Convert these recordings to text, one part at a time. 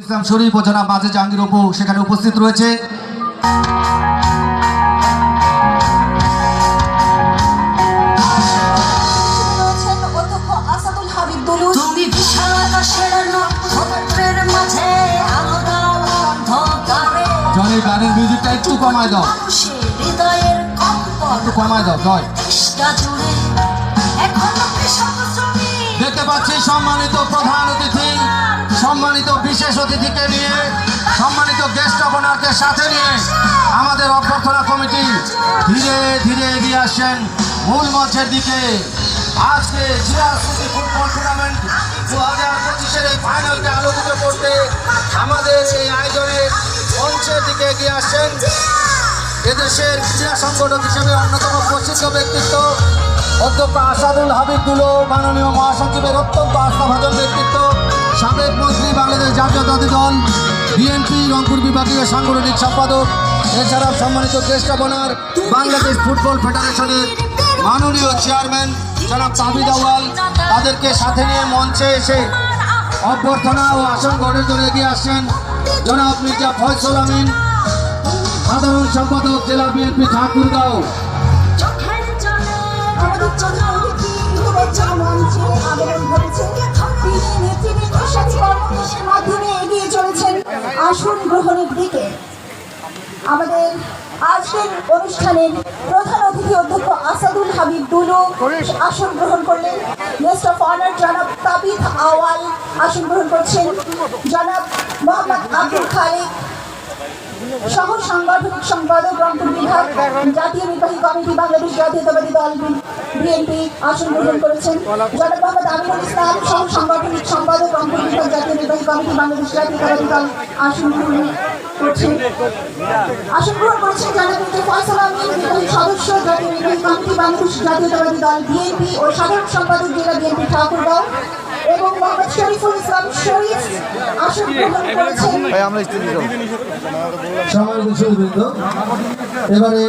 ইসলাম শরীফ ও জনাব মাঝে জাহাঙ্গীর অপু সেখানে উপস্থিত রয়েছে। জনের গানের মিউজিকটা একটু কমায় দাও। একটু কমায় দাও জয়। দেখতে পাচ্ছি সম্মানিত প্রধান অতিথি। সম্মানিত বিশেষ অতিথিকে নিয়ে, সম্মানিত গেস্ট অবনারকে সাথে নিয়ে আমাদের অভ্যর্থনা কমিটি ধীরে ধীরে এগিয়ে আসছেন মূল মঞ্চের দিকে। আজকে জিয়া সিটি ফুটবল টুর্নামেন্ট দু হাজার পঁচিশের এই ফাইনালকে আলোকিত করতে আমাদের এই আয়োজনের মঞ্চের দিকে এগিয়ে আসছেন এদেশের ক্রীড়া সংগঠক হিসেবে অন্যতম প্রসিদ্ধ ব্যক্তিত্ব অধ্যক্ষ আসাদুল হাবিব মাননীয় মহাসচিবের অত্যন্ত আস্থাভাজন ব্যক্তিত্ব। সাবেক মন্ত্রী বাংলাদেশ জাতীয়তাবাদী দল, বিএনপি, রংপুর বিভাগীয় সাংগঠনিক সম্পাদক, এছাড়াও সম্মানিত গেস্ট অবনার বাংলাদেশ ফুটবল ফেডারেশনের মাননীয় চেয়ারম্যান জনাব তাবিদ আওয়াল তাদেরকে সাথে নিয়ে মঞ্চে এসে অভ্যর্থনা ও আসন গ্রহণের জন্য এগিয়ে আসছেন জনাব মির্জা ফয়সল আমিন। সাধারণ সম্পাদক জেলা বিএনপি ঠাকুরগাঁও আসন গ্রহণের দিকে আমাদের আজকের অনুষ্ঠানের প্রধান অতিথি অধ্যক্ষ আসাদুল হাবিব দুলু আসন গ্রহণ করলেন। গেস্ট অফ অনার জনাব তাবিদ আওয়াল আসন গ্রহণ করছেন। জনাব মোহাম্মদ আব্দুল খালেক সহ সাংগঠনিক সম্পাদক রংপুর বিভাগ জাতীয় নির্বাহী কমিটি, বাংলাদেশ জাতীয়তাবাদী দল, বিএনপি আসন গ্রহণ করেছেন। জনাব মোহাম্মদ আমিনুল ইসলাম সহ সাংগঠনিক সম্পাদক রংপুর বিভাগ জাতীয় নির্বাহী কমিটি, বাংলাদেশ জাতীয়তাবাদী দল আসন গ্রহণ আসন গ্রহণ করেছেন জনাব ফয়সাল আমিন নির্বাহী সদস্য, জাতীয় নির্বাহী কমিটি, বাংলাদেশ জাতীয়তাবাদী দল, বিএনপি ও সাধারণ সম্পাদক, জেলা বিএনপি ঠাকুরগাঁও। এবং মোহাম্মদ শরীফুল ইসলাম শরীফ আসন গ্রহণ করেছেন সম্মানিত এবারে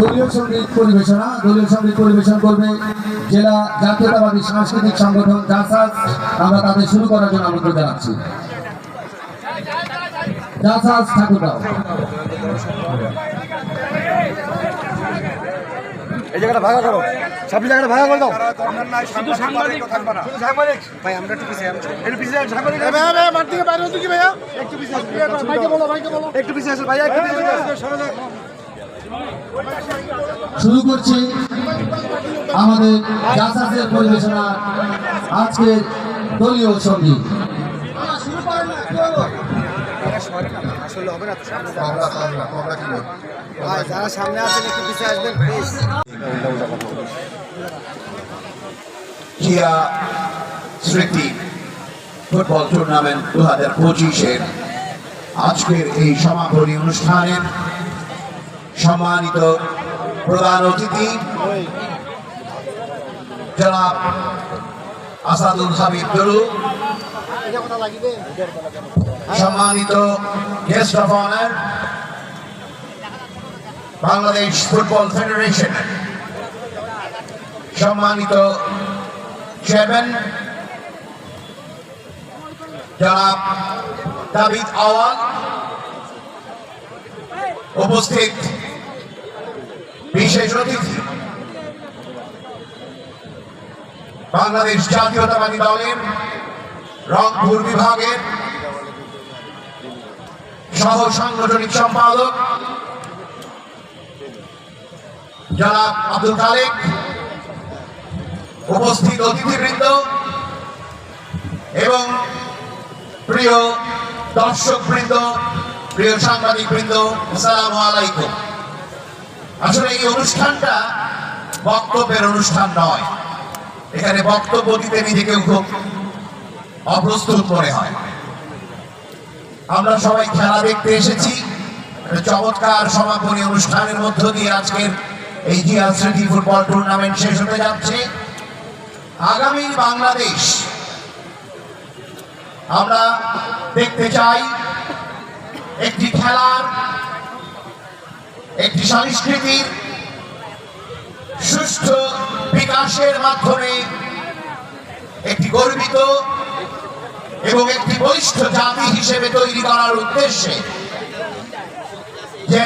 দলীয় সংগীত পরিবেশনা দলীয় সংগীত পরিবেশন করবে জেলা জাতীয়তাবাদী সাংস্কৃতিক সংগঠন জাসাস। আমরা তাদের শুরু করার জন্য আমন্ত্রণ জানাচ্ছি। জাসাস ঠাকুরগাঁও এই জায়গাটা ভাগা করো। সব জায়গাটা ভাগা করে দাও। শুধু সাংবাদিক শুধু সাংবাদিক। ভাই আমরা একটু পিছিয়ে একটু পিছিয়ে সাংবাদিক ভাই ভাই মাঠ থেকে বাইরে হতে কি ভাইয়া? একটু পিছিয়ে ভাইকে বলো ভাইকে বলো। একটু পিছিয়ে আসুন ভাইয়া একটু পিছিয়ে শুরু করছি আমাদের জাসাসের পরিবেশনা আজকের দলীয় সংগীত আসলে হবে না তো সামনে ভাই যারা সামনে আছেন একটু পিছিয়ে আসবেন প্লিজ জিয়া স্মৃতি ফুটবল টুর্নামেন্ট দু হাজার পঁচিশের আজকের এই সমাপনী অনুষ্ঠানের সম্মানিত প্রধান অতিথি জনাব আসাদুল হাবিব দরু সম্মানিত guest of honour Bangladesh football federation, সম্মানিত চেয়ারম্যান জনাব দাবিদ আওয়াল উপস্থিত বিশেষ অতিথি, বাংলাদেশ জাতীয়তাবাদী দলের রংপুর বিভাগের সহ সাংগঠনিক সম্পাদক, জনাব আব্দুল খালেক উপস্থিত অতিথিবৃন্দ এবং প্রিয় দর্শক বৃন্দ প্রিয় সাংবাদিক বৃন্দ আসসালামু আলাইকুম। আসলে এই অনুষ্ঠানটা বক্তব্যের অনুষ্ঠান নয়। এখানে বক্তব্য দিতে নিজেকে খুব অপ্রস্তুত মনে হয়। আমরা সবাই খেলা দেখতে এসেছি। চমৎকার সমাপনী অনুষ্ঠানের মধ্য দিয়ে আজকের এই জিয়া ফুটবল টুর্নামেন্ট শেষ হতে যাচ্ছে। আগামী বাংলাদেশ। আমরা দেখতে চাই একটি খেলার, একটি সংস্কৃতির সুষ্ঠু বিকাশের মাধ্যমে একটি গর্বিত এবং একটি বলিষ্ঠ জাতি হিসেবে তৈরি করার উদ্দেশ্যে যে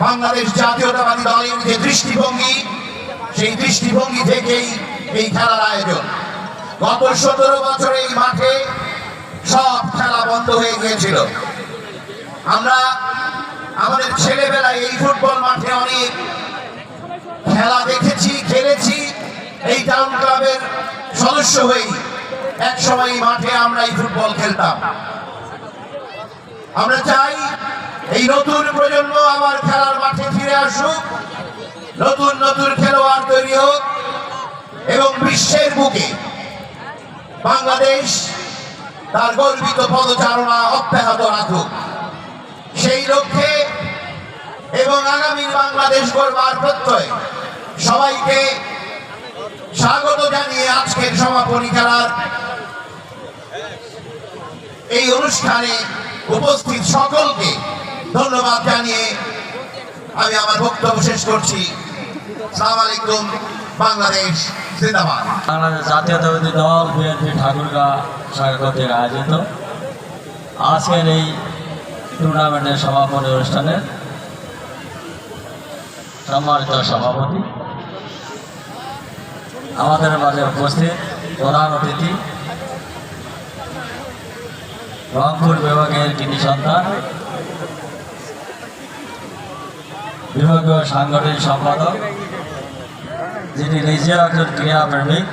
বাংলাদেশ জাতীয়তাবাদী দলের যে দৃষ্টিভঙ্গি, সেই দৃষ্টিভঙ্গি থেকেই এই খেলার আয়োজন। গত সতেরো বছর এই মাঠে সব খেলা বন্ধ হয়ে গিয়েছিল। আমরা আমাদের ছেলেবেলায় এই ফুটবল মাঠে অনেক খেলা দেখেছি, খেলেছি। এই টাউন ক্লাবের সদস্য হয়েই এক সময় এই মাঠে আমরা এই ফুটবল খেলতাম। আমরা চাই এই নতুন প্রজন্ম আবার খেলার মাঠে ফিরে আসুক। নতুন নতুন খেলোয়াড় তৈরি হোক। বুকে বাংলাদেশ তার গর্বিত পদচারণা অব্যাহত রাখুক। সেই লক্ষ্যে এবং আগামীর বাংলাদেশ গড়বার প্রত্যয় সবাইকে স্বাগত জানিয়ে আজকের সমাপনী খেলার এই অনুষ্ঠানে উপস্থিত সকলকে ধন্যবাদ জানিয়ে আমি আমার বক্তব্য শেষ করছি। সালাম আলাইকুম। বাংলাদেশ জিন্দাবাদ। বাংলাদেশ জাতীয়তাবাদী দল বিএনপি ঠাকুরগাঁ শাখা আয়োজিত। আজকের এই টুর্নামেন্টের সমাপনী অনুষ্ঠানে সম্মানিত সভাপতি, আমাদের মাঝে উপস্থিত প্রধান অতিথি, রংপুর বিভাগের কৃতি সন্তান, বিভাগীয় সাংগঠনিক সম্পাদক যিনি নিজে একজন ক্রীড়াপ্রেমিক